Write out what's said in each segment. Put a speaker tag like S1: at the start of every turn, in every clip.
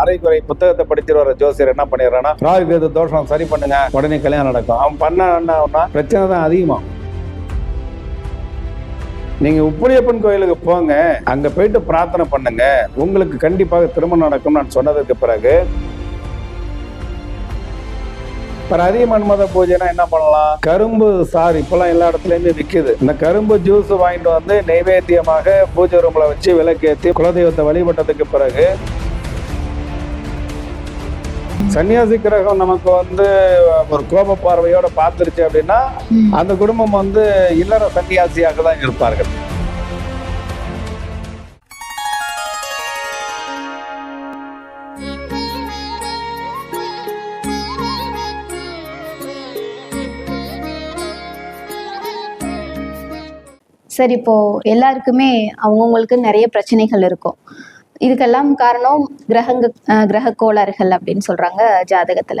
S1: அரைக்குறை புத்தகத்தை படிச்சுட்டு வர ஜோசியர் என்ன பண்ணிடுறான்னா ராகு கேது தோஷம் சரி பண்ணுங்க உடனே கல்யாணம் நடக்கும். அவன் பண்ண என்ன பிரச்சனை தான் அதிகமாகும் நீங்க உப்புளியப்பன் கோயிலுக்கு போங்க அங்க போயிட்டு பிரார்த்தனை பண்ணுங்க உங்களுக்கு கண்டிப்பாக திருமணம் நடக்கும் நான் சொன்னதுக்கு பிறகு பிரதி மன்மத பூஜைனா என்ன பண்ணலாம்? கரும்பு சார் இப்பெல்லாம் எல்லா இடத்துலயுமே விக்குது. இந்த கரும்பு ஜூஸ் வாங்கிட்டு வந்து நைவேத்தியமாக பூஜை ரூம்ல வச்சு விளக்கேத்தி குலதெய்வத்தை வழிபட்டதுக்கு பிறகு சன்னியாசி கிரகம் நமக்கு வந்து ஒரு கோப பார்வையோட பார்த்துருச்சு அப்படின்னா அந்த குடும்பம் வந்து இல்லற சன்னியாசியாக தான் இருப்பார்கள்.
S2: சரி இப்போ எல்லாருக்குமே அவங்கவுங்களுக்கு நிறைய பிரச்சனைகள் இருக்கும். இதுக்கெல்லாம் காரணம் கிரகங்க கிரக கோளாறுகள் அப்படின்னு சொல்றாங்க ஜாதகத்துல.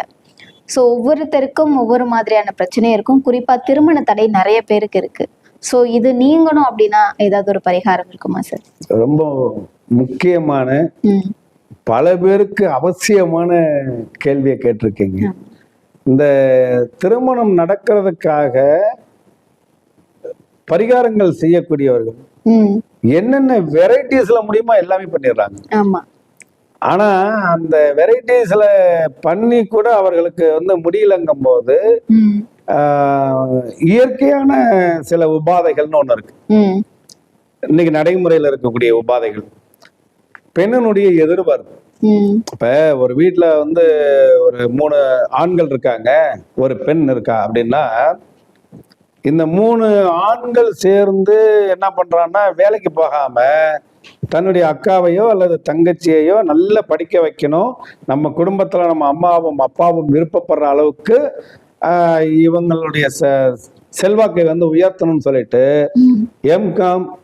S2: ஸோ ஒவ்வொருத்தருக்கும் ஒவ்வொரு மாதிரியான பிரச்சனை இருக்கும். குறிப்பா திருமண தடை நிறைய பேருக்கு இருக்கு. ஸோ இது நீங்கணும் அப்படின்னா ஏதாவது ஒரு பரிகாரம் இருக்குமா சார்
S1: ரொம்ப முக்கியமான பல பேருக்கு அவசியமான கேள்வியை கேட்டிருக்கீங்க. இந்த திருமணம் நடக்கிறதுக்காக பரிகாரங்கள் செய்யக்கூடியவர்கள் என்னென்ன வெரைட்டிஸ்ல முடியுமோ எல்லாமே பண்ணிடுறாங்க.
S2: ஆமா.
S1: ஆனா அந்த வெரைட்டிஸ்ல பண்ணி கூட அவர்களுக்கு வந்து முடியலங்கும் போது இயற்கையான சில உபாதைகள்னு ஒண்ணு இருக்கு. இன்னைக்கு நடைமுறையில் இருக்கக்கூடிய உபாதைகள். பெண்ணினுடைய எதிர்பார்ப்பு. இப்ப ஒரு வீட்ல வந்து ஒரு மூணு ஆண்கள் இருக்காங்க ஒரு பெண் இருக்கா அப்படின்னா இந்த மூணு ஆண்கள் சேர்ந்து என்ன பண்றான்னா வேலைக்கு போகாம தன்னுடைய அக்காவையோ அல்லது தங்கச்சியையோ நல்லா படிக்க வைக்கணும். நம்ம குடும்பத்துல நம்ம அம்மாவும் அப்பாவும் விருப்பப்படுற அளவுக்கு ஆஹ், இவங்களுடைய செ- செல்வாக்கை வந்து உயர்த்தணும்னு சொல்லிட்டு எம்காம்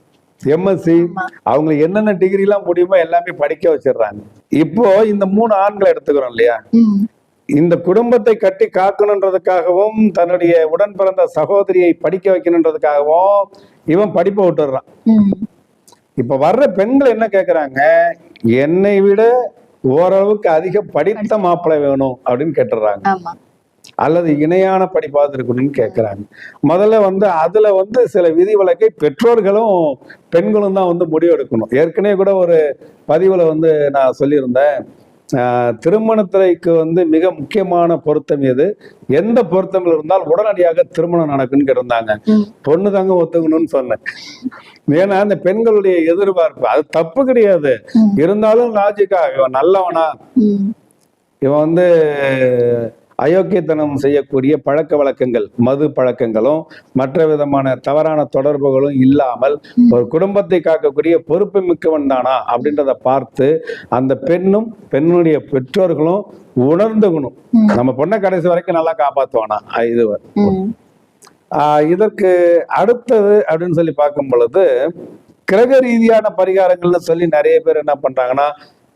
S1: எம்எஸ்சி. அவங்க என்னென்ன டிகிரிலாம் முடியுமோ எல்லாமே படிக்க வச்சிடுறாங்க. இப்போ இந்த மூணு ஆண்களை எடுத்துக்கிறோம் இல்லையா? இந்த குடும்பத்தை கட்டி காக்கணுன்றதுக்காகவும் தன்னுடைய உடன் பிறந்த சகோதரியை படிக்க வைக்கணுன்றதுக்காகவும் இவன் படிப்பை விட்டுடுறான். இப்ப வர்ற பெண்கள் என்ன கேக்குறாங்க? என்னை விட ஓரளவுக்கு அதிக படித்த மாப்பிள்ளை வேணும் அப்படின்னு கேட்டுடுறாங்க.
S2: ஆமா.
S1: அல்லது இணையான படிப்பாவது இருக்கணும்னு கேட்குறாங்க முதல்ல வந்து அதுல வந்து சில விதிவிலக்கை பெற்றோர்களும் பெண்களும் தான் வந்து முடிவெடுக்கணும். ஏற்கனவே கூட ஒரு பதிவுல வந்து நான் சொல்லியிருந்தேன். திருமணத்திற்கு வந்து மிக முக்கியமான பொருத்தம் எது? எந்த பொருத்தம் இருந்தால் உடனடியாக திருமணம் நடக்குன்னு கேட்டிருந்தாங்க.
S2: ம்.
S1: பொண்ணு தாங்க ஒத்துக்கணும்னு சொன்னேன் ஏன்னா அந்த பெண்களுடைய எதிர்பார்ப்பு அது தப்பு கிடையாது. இருந்தாலும் லாஜிக்கா இவன் நல்லவனா? இவன் வந்து அயோக்கியத்தனம் செய்யக்கூடிய பழக்க வழக்கங்கள் மது பழக்கங்களும் மற்ற விதமான தவறான தொடர்புகளும் இல்லாமல் ஒரு குடும்பத்தை காக்கக்கூடிய பொறுப்பு மிக்கவன் தானா அப்படின்றத பார்த்து அந்த பெண்ணும் பெண்ணுடைய பெற்றோர்களும் உணர்ந்துக்கணும்
S2: ம்.
S1: நம்ம பொண்ணை கடைசி வரைக்கும் நல்லா காப்பாத்துவானா? இது இதற்கு அடுத்தது அப்படின்னு சொல்லி பார்க்கும் பொழுது கிரக ரீதியான பரிகாரங்கள்னு சொல்லி நிறைய பேர் என்ன பண்றாங்கன்னா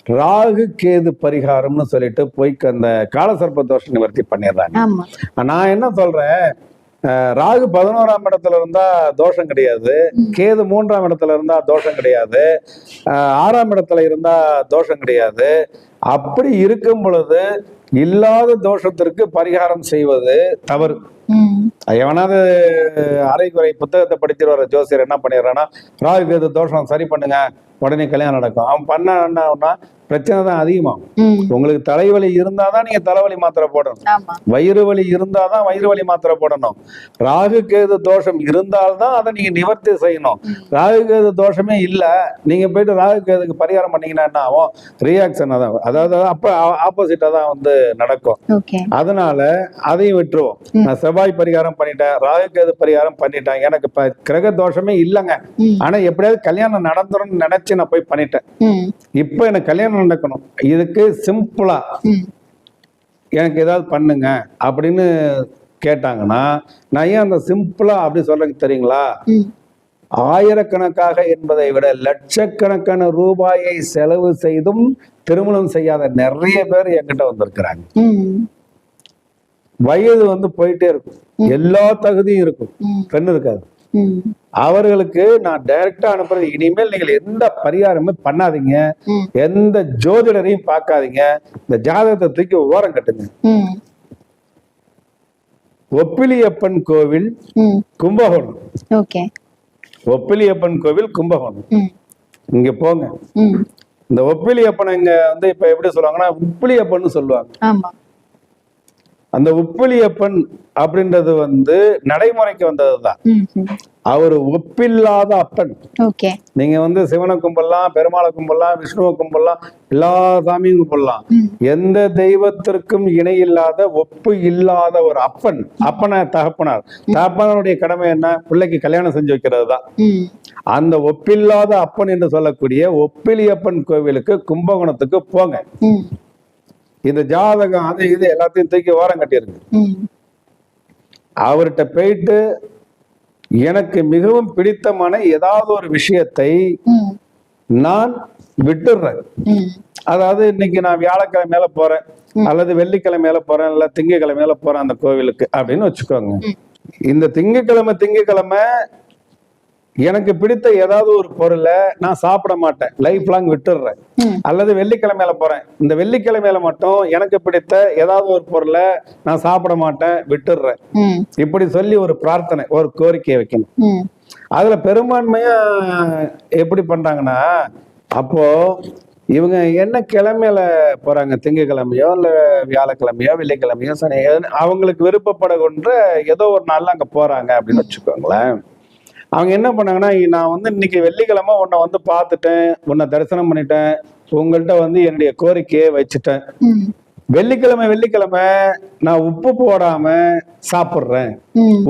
S1: ராகு கேது பரிகாரம்னு சொல்லிட்டு போய் அந்த காலசர்ப்ப தோஷ நிவர்த்தி பண்ணிடுறாங்க நான் என்ன சொல்றேன்? ராகு பதினோராம் இடத்துல இருந்தா தோஷம் கிடையாது. கேது மூன்றாம் இடத்துல இருந்தா தோஷம் கிடையாது. ஆறாம் இடத்துல இருந்தா தோஷம் கிடையாது. அப்படி இருக்கும் பொழுது இல்லாத தோஷத்திற்கு பரிகாரம் செய்வது தவறு. எவனாவது அரைக்குறை புத்தகத்தை படிச்சுட்டு வர ஜோசியர் என்ன பண்ணிடுறான்னா ராகு கேது தோஷம் சரி பண்ணுங்க உடனே கல்யாணம் நடக்கும். அவன் பண்ண என்ன பிரச்சனை தான் அதிகமாகும். உங்களுக்கு தலைவலி இருந்தாதான் நீங்க தலைவலி மாத்திரை போடணும். வயிறு வலி இருந்தாதான் வயிறு வலி மாத்திரை போடணும். ராகு கேது தோஷம் இருந்தால்தான் அதை நீங்க நிவர்த்தி செய்யணும். ராகு கேது தோஷமே இல்ல. நீங்க போயிட்டு ராகு கேதுக்கு பரிகாரம் பண்ணீங்கன்னா என்ன ஆகும்? ரியாக்ஷன் தான் அதாவது அப்ப ஆப்போசிட்டா தான் வந்து நடக்கும். அதனால அதையும் விட்டுருவோம். நான் செவ்வாய் பரிகாரம் பண்ணிட்டேன் ராகு கேது பரிகாரம் பண்ணிட்டேன். எனக்கு இப்ப கிரக தோஷமே இல்லைங்க. ஆனா எப்படியாவது கல்யாணம் நடந்துரும்னு நினைச்சு நான் போய் பண்ணிட்டேன். இப்போ எனக்கு கல்யாணம் நடக்கணும். இதுக்கு சிம்பிளா எனக்கு ஏதாவது பண்ணுங்க அப்படின்னு கேட்டாங்கன்னா நான் ஏன் அந்த சிம்பிளா அப்படி சொல்றேன் தெரியுங்களா? ஆயிரக்கணக்காக என்பதை விட லட்சக்கணக்கான ரூபாயை செலவு செய்தும் திருமணம் செய்யாத நிறைய பேர் என்கிட்ட வந்திருக்கிறாங்க. வயது வந்து போயிட்டே இருக்கும். எல்லா தகுதியும் இருக்கும். பெண் இருக்காது. அவர்களுக்கு நான் டைரக்டா அனுப்புறது இனிமேல் நீங்கள் எந்த பரிகாரமும் பண்ணாதீங்க. எந்த ஜோதிடரையும் பார்க்காதீங்க. இந்த ஜாதகத்தை தூக்கி ஓரம் கட்டுங்க. ஒப்பிலியப்பன் கோவில் கும்பகோணம். ஒப்பிலியப்பன் கோவில் கும்பகோணம். இங்க போங்க. இந்த ஒப்பிலியப்பனை இங்க வந்து இப்ப எப்படி சொல்லுவாங்கன்னா உப்பிலியப்பன் சொல்லுவாங்க. அந்த உப்பிலியப்பன் அப்படின்றது வந்து நடைமுறைக்கு வந்ததுதான். அவர் ஒப்பில்லாத அப்பன். நீங்க வந்து சிவனை கும்பிடலாம் பெருமாளை கும்பிடலாம் விஷ்ணுவை கும்பிடலாம் எல்லா சாமியும் கும்பிடலாம். எந்த தெய்வத்திற்கும் இணை இல்லாத ஒப்பு இல்லாத ஒரு அப்பன் அப்பனை தகப்பனார். தகப்பனாருடைய கடமை என்ன? பிள்ளைக்கு கல்யாணம் செஞ்சு வைக்கிறது தான். அந்த ஒப்பில்லாத அப்பன் என்று சொல்லக்கூடிய ஒப்பிலியப்பன் கோவிலுக்கு கும்பகோணத்துக்கு போங்க. இந்த ஜாதகம் அது இது எல்லாத்தையும் தூக்கி ஓரம் கட்டியிருக்கு. அவர்கிட்ட போயிட்டு எனக்கு மிகவும் பிடித்தமான ஏதாவது ஒரு விஷயத்தை நான் விட்டுடுறேன் அதாவது இன்னைக்கு நான் வியாழக்கிழமையில போறேன் அல்லது வெள்ளிக்கிழமையில போறேன் இல்ல திங்கக்கிழமையில போறேன் அந்த கோவிலுக்கு அப்படின்னு வச்சுக்கோங்க. இந்த திங்கக்கிழமை திங்கக்கிழமை எனக்கு பிடித்த ஏதாவது ஒரு பொருளை நான் சாப்பிட மாட்டேன். லைஃப் லாங் விட்டுடுறேன். அல்லது வெள்ளிக்கிழமையில போறேன். இந்த வெள்ளிக்கிழமையில மட்டும் எனக்கு பிடித்த ஏதாவது ஒரு பொருளை நான் சாப்பிட மாட்டேன் விட்டுடுறேன். இப்படி சொல்லி ஒரு பிரார்த்தனை ஒரு கோரிக்கையை வைக்கணும். அதுல பெரும்பான்மையா எப்படி பண்றாங்கன்னா அப்போ இவங்க என்ன கிழமையில போறாங்க? திங்கக்கிழமையோ இல்ல வியாழக்கிழமையோ வெள்ளிக்கிழமையோ சனி அவங்களுக்கு விருப்பப்பட கொன்ற ஏதோ ஒரு நாள்ல அங்க போறாங்க அப்படின்னு வச்சுக்கோங்களேன். அவங்க என்ன பண்ணாங்கன்னா நான் வந்து இன்னைக்கு வெள்ளிக்கிழமை உன்னை வந்து பார்த்துட்டேன் உன்னை தரிசனம் பண்ணிட்டேன் உங்கள்கிட்ட வந்து என்னுடைய கோரிக்கையை வச்சுட்டேன். வெள்ளிக்கிழமை வெள்ளிக்கிழமை நான் உப்பு போடாம சாப்பிட்றேன்.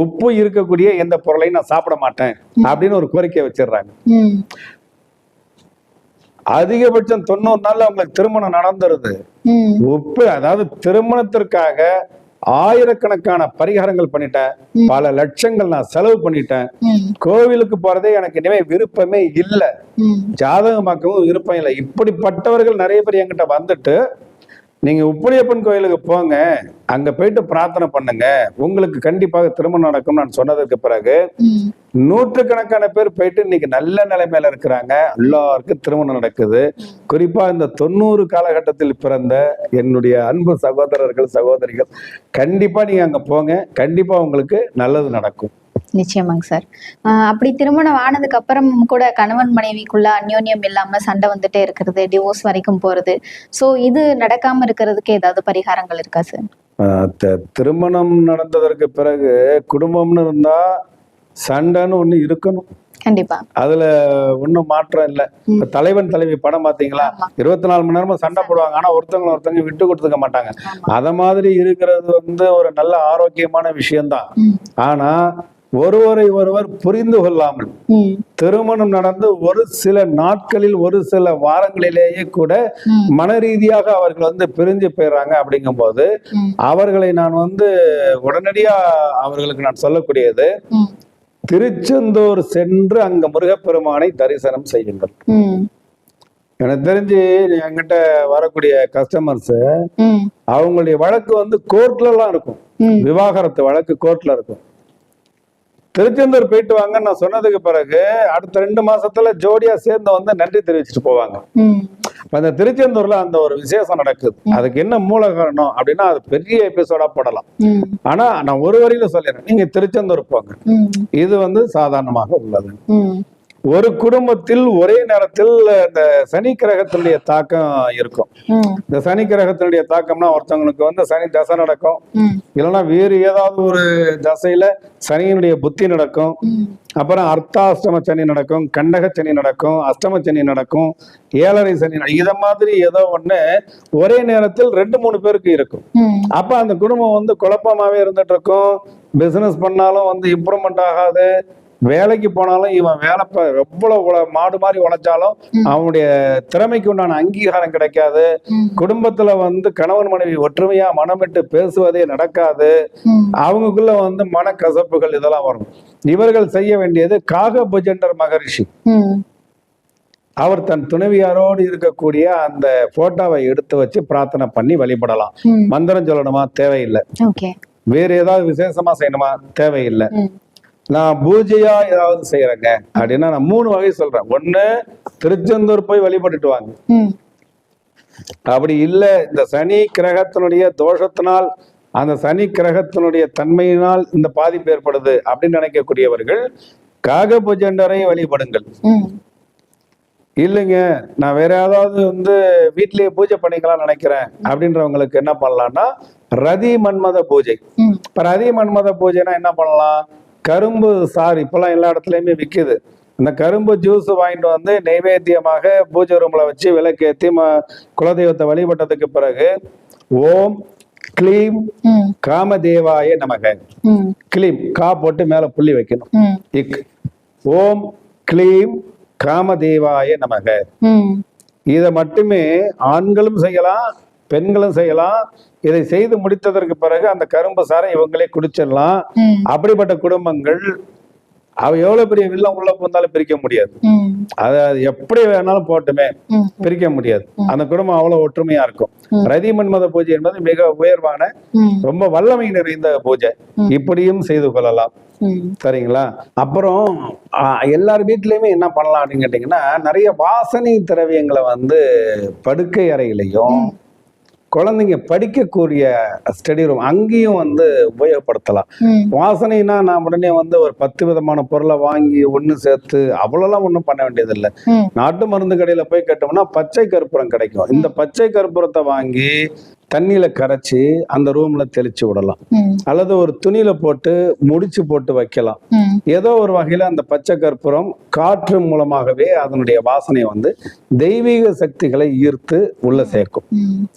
S1: உப்பு இருக்கக்கூடிய எந்த பொருளையும் நான் சாப்பிட மாட்டேன் அப்படின்னு ஒரு கோரிக்கை வச்சிடுறாங்க. அதிகபட்சம் தொண்ணூறு நாள்ல அவங்களுக்கு திருமணம் நடந்துருது. உப்பு அதாவது திருமணத்திற்காக ஆயிரக்கணக்கான பரிகாரங்கள் பண்ணிட்டேன். பல லட்சங்கள் நான் செலவு பண்ணிட்டேன். கோவிலுக்கு போறதே எனக்கு இனிமே விருப்பமே இல்லை. ஜாதகமாக்கவும் விருப்பம் இல்லை. இப்படிப்பட்டவர்கள் நிறைய பேர் என்கிட்ட வந்துட்டு நீங்க உப்புளியப்பன் கோயிலுக்கு போங்க. அங்க போயிட்டு பிரார்த்தனை பண்ணுங்க. உங்களுக்கு கண்டிப்பாக திருமணம் நடக்கும் நான் சொன்னதுக்கு பிறகு
S2: ம்.
S1: நூற்றுக்கணக்கான பேர் போயிட்டு இன்னைக்கு நல்ல நிலைமையில இருக்கிறாங்க. எல்லாருக்கும் திருமணம் நடக்குது. குறிப்பா இந்த தொண்ணூறு காலகட்டத்தில் பிறந்த என்னுடைய அன்பு சகோதரர்கள் சகோதரிகள் கண்டிப்பா நீங்க அங்க போங்க. கண்டிப்பா உங்களுக்கு நல்லது நடக்கும்.
S2: நிச்சயமாங்க சார். அப்படி திருமணம் ஆனதுக்கு அப்புறம் கூட கணவன் மனைவிக்குள்ள அந்யோன்யம் இல்லாம சண்டை வந்துட்டே இருக்கிறது டிவோர்ஸ் வரைக்கும் போறது. சோ இது நடக்காம இருக்கிறதுக்கு ஏதாவது பரிகாரங்கள் இருக்கா சார்?
S1: திருமணம் நடந்ததற்கு பிறகு குடும்பம்னு இருந்தா சண்டைன்னு ஒண்ணு இருக்கணும்.
S2: கண்டிப்பா.
S1: அதுல ஒண்ணும் மாற்றம் இல்லை. தலைவன் தலைவி படம் பாத்தீங்களா. இருபத்தி நாலு மணி நேரமா சண்டை போடுவாங்க. ஆனா ஒருத்தவங்க ஒருத்தவங்க விட்டு கொடுத்துக்க மாட்டாங்க. அத மாதிரி இருக்கிறது வந்து ஒரு நல்ல ஆரோக்கியமான விஷயம்தான். ஆனா ஒருவரை ஒருவர் புரிந்து கொள்ளாமல் திருமணம் நடந்து ஒரு சில நாட்களில் ஒரு சில வாரங்களிலேயே கூட மன ரீதியாக அவர்கள் வந்து பிரிஞ்சு போயிடுறாங்க அப்படிங்கும்போது
S2: ம்.
S1: அவர்களை நான் வந்து உடனடியா அவர்களுக்கு நான் சொல்லக்கூடியது திருச்செந்தூர் சென்று அங்க முருகப்பெருமானை தரிசனம் செய்யுங்கள். எனக்கு தெரிஞ்சு என்கிட்ட வரக்கூடிய கஸ்டமர்ஸ் அவங்களுடைய வழக்கு வந்து கோர்ட்ல எல்லாம் இருக்கும். விவாகரத்து வழக்கு கோர்ட்ல இருக்கும். திருச்செந்தூர் போயிட்டு வாங்கன்னு நான் சொன்னதுக்கு பிறகு அடுத்த ரெண்டு மாசத்துல ஜோடியா சேர்ந்து வந்து நன்றி தெரிவிச்சுட்டு போவாங்க. அந்த திருச்செந்தூர்ல அந்த ஒரு விசேஷம் நடக்குது. அதுக்கு என்ன மூல காரணம் அப்படின்னா அது பெரிய எபிசோடா போடலாம். ஆனா நான் ஒரு வரியில சொல்லிடுறேன். நீங்க திருச்செந்தூர் போங்க. இது வந்து சாதாரணமாக உள்ளது. ஒரு குடும்பத்தில் ஒரே நேரத்தில் இந்த சனி கிரகத்தினுடைய தாக்கம் இருக்கும். இந்த சனி கிரகத்தினுடைய தாக்கம்னா ஒருத்தவங்களுக்கு வந்து சனி தசை நடக்கும். இல்லைன்னா வேறு ஏதாவது ஒரு தசையில சனியினுடைய புத்தி நடக்கும். அப்புறம் அர்த்தாஷ்டம சனி நடக்கும் கண்டக சனி நடக்கும் அஷ்டம சனி நடக்கும் ஏழரை சனி இத மாதிரி ஏதோ ஒண்ணு ஒரே நேரத்தில் ரெண்டு மூணு பேருக்கு இருக்கும். அப்ப அந்த குடும்பம் வந்து குழப்பமாவே இருந்துட்டு இருக்கும். பிசினஸ் பண்ணாலும் வந்து இம்ப்ரூவ்மெண்ட் ஆகாது. வேலைக்கு போனாலும் இவன் வேலை எவ்வளவு மாடு மாதிரி உழைச்சாலும். அவனுடைய திறமைக்கு உண்டான அங்கீகாரம் கிடைக்காது. குடும்பத்துல வந்து கணவன் மனைவி ஒற்றுமையா மனமிட்டு பேசுவதே நடக்காது. அவங்களுக்குள்ள வந்து மனக்கசப்புகள் இதெல்லாம் வரும். இவர்கள் செய்ய வேண்டியது காக புஜண்டர் மகரிஷி. அவர் தன் துணைவியாரோடு இருக்கக்கூடிய அந்த போட்டோவை எடுத்து வச்சு பிரார்த்தனை பண்ணி வழிபடலாம். மந்திரம் சொல்லணுமா? தேவையில்லை. வேற ஏதாவது விசேஷமா செய்யணுமா? தேவையில்லை. நான் பூஜையா ஏதாவது செய்யறேங்க. அப்படின்னா நான் மூணு வகை சொல்றேன். ஒண்ணு திருச்செந்தூர் போய் வழிபட்டுட்டு வாங்க. அப்படி இல்லை இந்த சனி கிரகத்தினுடைய தோஷத்தினால் அந்த சனி கிரகத்தினுடைய தன்மையினால் இந்த பாதிப்பு ஏற்படுது அப்படின்னு நினைக்கக்கூடியவர்கள் காகபுஜண்டரை வழிபடுங்கள்.
S2: ம்.
S1: இல்லைங்க நான் வேற ஏதாவது வந்து வீட்லயே பூஜை பண்ணிக்கலாம் நினைக்கிறேன். அப்படின்றவங்களுக்கு என்ன பண்ணலாம்னா ரதி மன்மத பூஜை. இப்ப ரதி மன்மத பூஜைனா என்ன பண்ணலாம்? கரும்பு சாறு இப்பெல்லாம் எல்லா இடத்துலயுமே விக்குது. இந்த கரும்பு ஜூஸ் வாங்கிட்டு வந்து நைவேத்தியமாக பூஜை ரூம்ல வச்சு விளக்கேத்தி ம குலதெய்வத்தை வழிபட்டதுக்கு பிறகு ஓம் க்ளீம் காமதேவாய நமக. க்ளீம் கா போட்டு மேல புள்ளி வைக்கணும். இக் ஓம் க்ளீம் காமதேவாய நமக. இதை மட்டுமே ஆண்களும் செய்யலாம் பெண்களும் செய்யலாம் இதை செய்து முடித்ததற்கு பிறகு அந்த கரும்பு சாரை இவங்களே குடிச்சிடலாம். அப்படிப்பட்ட குடும்பங்கள் அவ எவ்வளவு பெரிய வில்லம் உள்ள போந்தாலும் பிரிக்க முடியாது. அதை எப்படி வேணாலும் போட்டுமே பிரிக்க முடியாது. அந்த குடும்பம் அவ்வளவு ஒற்றுமையா இருக்கும். ரதி மன்மத பூஜை என்பது மிக உயர்வான ரொம்ப வல்லமை நிறைந்த பூஜை. இப்படியும் செய்து கொள்ளலாம். சரிங்களா? அப்புறம் எல்லார் வீட்லயுமே என்ன பண்ணலாம் அப்படின்னு கேட்டிங்கன்னா நிறைய வாசனை திரவியங்களை வந்து படுக்கை அறையிலையும் குழந்தைங்க படிக்கக்கூடிய ஸ்டடி ரூம் அங்கேயும் வந்து உபயோகப்படுத்தலாம். வாசனைனா நான் உடனே வந்து ஒரு பத்து விதமான பொருளை வாங்கி ஒன்று சேர்த்து அவ்வளோலாம் ஒன்றும் பண்ண வேண்டியதில்லை.
S2: ம்.
S1: நாட்டு மருந்து கடையில் போய் கேட்டோம்னா பச்சை கற்பூரம் கிடைக்கும். இந்த பச்சை கற்பூரத்தை வாங்கி தண்ணியில கரைச்சி அந்த ரூம்ல தெளிச்சு விடலாம். அல்லது ஒரு துணியில போட்டு முடிச்சு போட்டு வைக்கலாம். ஏதோ ஒரு வகையில அந்த பச்சை கற்பூரம் காற்று மூலமாகவே அதனுடைய வாசனை வந்து தெய்வீக சக்திகளை ஈர்த்து உள்ள சேர்க்கும்.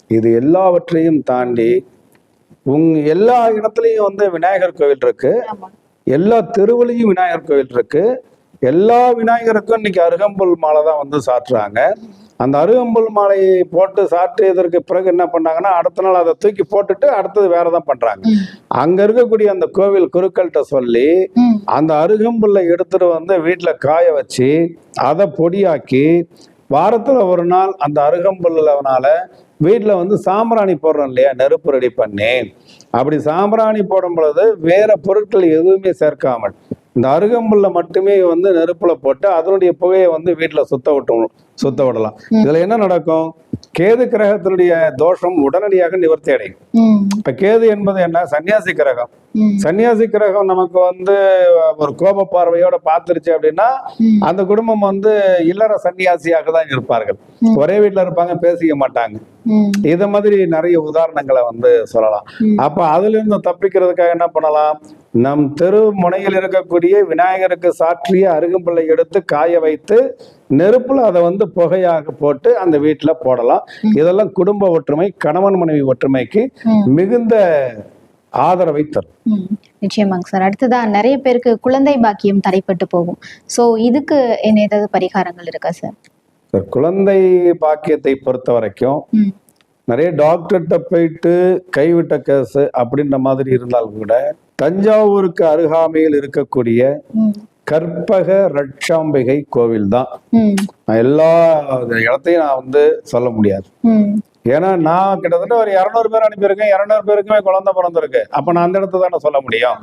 S1: இது எல்லாவற்றையும் தாண்டி உங் எல்லா இடத்துலையும் வந்து விநாயகர் கோவில் இருக்கு. எல்லா தெருவுலையும் விநாயகர் கோவில் இருக்கு. எல்லா விநாயகருக்கும் இன்னைக்கு அருகம்புல் மாலை தான் வந்து சாற்றுறாங்க. அந்த அருகம்புல் மாலையை போட்டு சாற்றியதற்கு பிறகு என்ன பண்ணாங்கன்னா அடுத்த நாள் அதை தூக்கி போட்டுட்டு அடுத்தது வேற தான் பண்றாங்க. அங்க இருக்கக்கூடிய அந்த கோவில் குருக்கள்கிட்ட சொல்லி அந்த அருகம்புல்லை எடுத்துட்டு வந்து வீட்டுல காய வச்சு அதை பொடியாக்கி வாரத்துல ஒரு நாள் அந்த அருகம்புல்லனால வீட்டுல வந்து சாம்பிராணி போடுறோம் இல்லையா நெருப்பு ரெடி பண்ணி. அப்படி சாம்பிராணி போடும் பொழுது வேற பொருட்கள் எதுவுமே சேர்க்காமல் இந்த அருகம்புல்ல மட்டுமே வந்து நெருப்புல போட்டு அதனுடைய புகையை வந்து வீட்டுல சுத்த விட்டு சுத்த விடலாம். இதுல என்ன நடக்கும்? கேது கிரகத்தினுடைய தோஷம் உடனடியாக நிவர்த்தி அடையும். இப்ப கேது என்பது என்ன? சன்னியாசி கிரகம். சன்னியாசி கிரகம் நமக்கு வந்து ஒரு கோப பார்வையோட பார்த்துருச்சு அப்படின்னா. அந்த குடும்பம் வந்து இல்லற சன்னியாசியாக தான் இருப்பார்கள். ஒரே வீட்ல இருப்பாங்க பேசிக்க மாட்டாங்க இத மாதிரி நிறைய உதாரணங்களை வந்து சொல்லலாம். அப்ப அதுல இருந்து தப்பிக்கிறதுக்காக என்ன பண்ணலாம் நம் தெரு முனையில் இருக்கக்கூடிய விநாயகருக்கு சாற்றிய அருகம்புல்லை எடுத்து காய வைத்து நெருப்புல அதை வந்து புகையாக போட்டு அந்த வீட்டுல போடலாம் இதெல்லாம் குடும்ப ஒற்றுமை கணவன் மனைவி ஒற்றுமைக்கு. மிகுந்த ஆதரவை தரும்.
S2: நிச்சயமாங்க சார். அடுத்ததா நிறைய பேருக்கு குழந்தை பாக்கியம் தடைப்பட்டு போகும். ஸோ இதுக்கு என்ன ஏதாவது பரிகாரங்கள் இருக்கா சார்?
S1: சார், குழந்தை பாக்கியத்தை பொறுத்த வரைக்கும் நிறைய டாக்டர்கிட்ட போயிட்டு கைவிட்ட கேஸ் அப்படின்ற மாதிரி இருந்தால் கூட தஞ்சாவூருக்கு அருகாமையில் இருக்கக்கூடிய கற்பக ரட்சாம்பிகை கோவில் தான் எல்லா இடத்தையும் நான் வந்து சொல்ல முடியாது. ஏன்னா நான் கிட்டத்தட்ட ஒரு இரநூறு பேர் அனுப்பியிருக்கேன். இரநூறு பேருக்குமே குழந்தை பிறந்திருக்கு. அப்ப நான் அந்த இடத்த தானே சொல்ல முடியும்?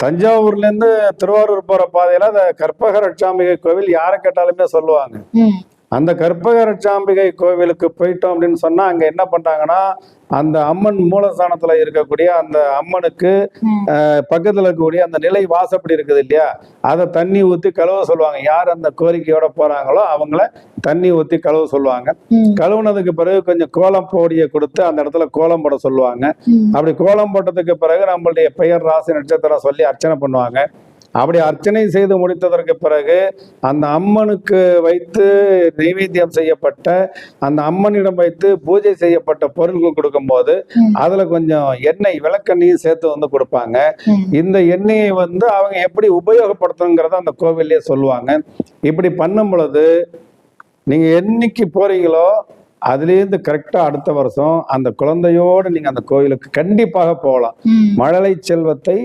S1: தஞ்சாவூர்ல இருந்து திருவாரூர் போற பாதையில அந்த கற்பக ரட்சாம்பிகை கோவில் யாரை கேட்டாலுமே சொல்லுவாங்க. அந்த கற்பக ரட்சாம்பிகை கோவிலுக்கு போயிட்டோம் அப்படின்னு சொன்னா அங்க என்ன பண்றாங்கன்னா அந்த அம்மன் மூலஸ்தானத்துல இருக்கக்கூடிய அந்த அம்மனுக்கு பக்கத்துல இருக்கக்கூடிய அந்த நிலை வாசப்படி இருக்குது இல்லையா? அதை தண்ணி ஊத்தி கழுவ சொல்லுவாங்க. யார் அந்த கோரிக்கையோட போறாங்களோ அவங்கள தண்ணி ஊத்தி கழுவ சொல்லுவாங்க. கழுவுனதுக்கு பிறகு கொஞ்சம் கோலம் பொடியை கொடுத்து அந்த இடத்துல கோலம் போட சொல்லுவாங்க. அப்படி கோலம் போட்டதுக்கு பிறகு நம்மளுடைய பெயர் ராசி நட்சத்திரம் சொல்லி அர்ச்சனை பண்ணுவாங்க. அப்படி அர்ச்சனை செய்து முடித்ததற்கு பிறகு அந்த அம்மனுக்கு வைத்து நைவேத்தியம் செய்யப்பட்ட அந்த அம்மனிடம் வைத்து பூஜை செய்யப்பட்ட பொருட்கள் கொடுக்கும்போது. அதுல கொஞ்சம் எண்ணெய் விளக்கெண்ணையும் சேர்த்து வந்து கொடுப்பாங்க. இந்த எண்ணெயை வந்து அவங்க எப்படி உபயோகப்படுத்தணுங்கிறத அந்த கோவில்லே சொல்லுவாங்க. இப்படி பண்ணும் பொழுது நீங்க என்னைக்கு போறீங்களோ அதுலேருந்து கரெக்டா அடுத்த வருஷம் அந்த குழந்தையோடு நீங்க அந்த கோயிலுக்கு கண்டிப்பாக போகலாம். மழலை செல்வத்தை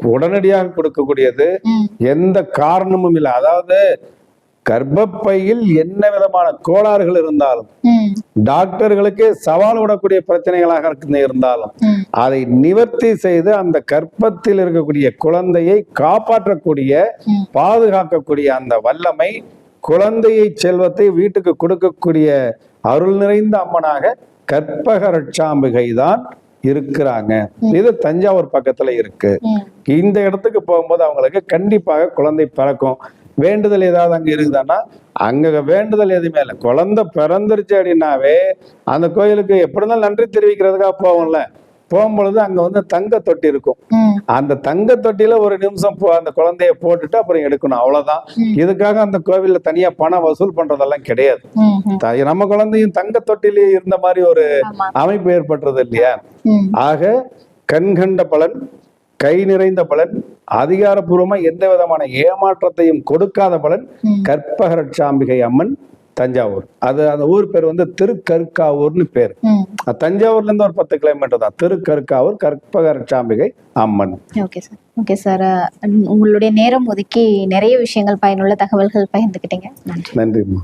S1: உடனடியாக கொடுக்கக்கூடியது எந்த காரணமும் இல்லை அதாவது கர்ப்பப்பையில் என்ன விதமான கோளாறுகள் இருந்தாலும் டாக்டர்களுக்கு சவால் விடக்கூடிய பிரச்சனைகளாக இருந்தாலும். அதை நிவர்த்தி செய்து அந்த கர்ப்பத்தில் இருக்கக்கூடிய குழந்தையை காப்பாற்றக்கூடிய. பாதுகாக்கக்கூடிய அந்த வல்லமை குழந்தையை செல்வத்தை வீட்டுக்கு கொடுக்கக்கூடிய அருள் நிறைந்த அம்மனாக கற்பக ரட்சாம்பிகை தான் இருக்கிறாங்க. இது தஞ்சாவூர் பக்கத்துல இருக்கு. இந்த இடத்துக்கு போகும்போது அவங்களுக்கு கண்டிப்பாக குழந்தை பிறக்கும். வேண்டுதல் ஏதாவது அங்க இருக்குதான்னா அங்க வேண்டுதல் எதுவுமே இல்லை. குழந்தை பிறந்துருச்சு அப்படின்னாவே அந்த கோயிலுக்கு எப்படி இருந்தாலும் நன்றி தெரிவிக்கிறதுக்காக போவோம்ல. போகும்பொழுது அங்க வந்து தங்க தொட்டி இருக்கும். அந்த தங்க தொட்டியில ஒரு நிமிஷம் போ- அந்த குழந்தைய போட்டுட்டு அப்புறம் எடுக்கணும் அவ்வளவுதான். இதுக்காக அந்த கோவில்ல தனியா பணம் வசூல் பண்றதெல்லாம் கிடையாது நம்ம குழந்தையும் தங்க தொட்டிலேயே இருந்த மாதிரி ஒரு அமைப்பு ஏற்படுறது இல்லையா. ஆக கண்கண்ட பலன் கை நிறைந்த பலன் அதிகாரப்பூர்வமா எந்த விதமான ஏமாற்றத்தையும் கொடுக்காத பலன். கற்பகரட்சாம்பிகை அம்மன் தஞ்சாவூர். அது அந்த ஊர் பேர் வந்து திருக்கருக்காவூர்னு பேர். தஞ்சாவூர்ல இருந்து ஒரு பத்து கிலோமீட்டர் தான். Thirukkarukavur Karpagaratchambigai Amman.
S2: Okay sir okay sir உங்களுடைய நேரம் ஒதுக்கி நிறைய விஷயங்கள் பயனுள்ள தகவல்கள் பகிர்ந்துக்கிட்டீங்க. நன்றி.
S1: நன்றிம்மா.